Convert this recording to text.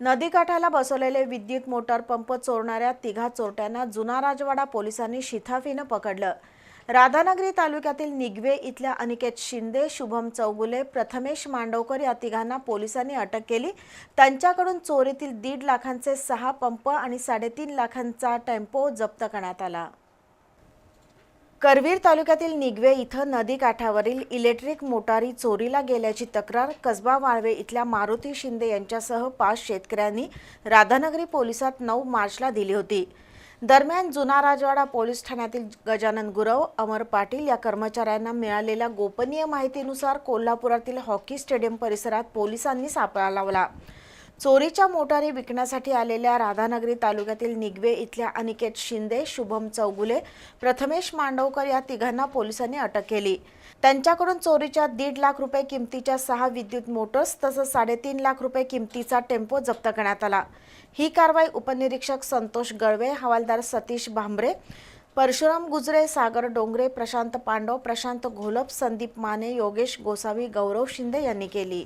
नदीकाठाला बसवलेले विद्युत motor pump चोरणाऱ्या तिघा चोरट्यांना जुना राजवाडा पोलिसांनी शिथाफीनं पकडलं. राधानगरी तालुक्यातील निगवे इथल्या अनिकेत शिंदे शुभम चौगुले प्रथमेश मांडवकर या तिघांना पोलिसांनी अटक केली. त्यांच्याकडून चोरीतील दीड लाखांचे सहा पंप आणि साडेतीन लाखांचा टेम्पो जप्त करण्यात आला. करवीर तालुक्यातील निगवे इथं नदी काठावरील इलेक्ट्रिक मोटारी चोरीला गेल्याची तक्रार कसबा वाळवे इथल्या मारुती शिंदे यांच्यासह पाच शेतकऱ्यांनी राधानगरी पोलिसात नऊ मार्चला दिली होती. दरम्यान जुना राजवाडा पोलीस ठाण्यातील गजानन गुरव अमर पाटील या कर्मचाऱ्यांना मिळालेल्या गोपनीय माहितीनुसार कोल्हापुरातील हॉकी स्टेडियम परिसरात पोलिसांनी सापळा लावला. चोरीच्या मोटारी विकण्यासाठी आलेल्या राधानगरी तालुक्यातील निगवे इथल्या अनिकेत शिंदे शुभम चौगुले प्रथमेश मांडवकर या तिघांना पोलिसांनी अटक केली. त्यांच्याकडून चोरीच्या दीड लाख रुपये किमतीच्या सहा विद्युत मोटर्स तसंच साडेतीन लाख रुपये किमतीचा टेम्पो जप्त करण्यात आला. ही कारवाई उपनिरीक्षक संतोष गळवे हवालदार सतीश भांबरे परशुराम गुजरे सागर डोंगरे प्रशांत पांडव प्रशांत घोलप संदीप माने योगेश गोसावी गौरव शिंदे यांनी केली.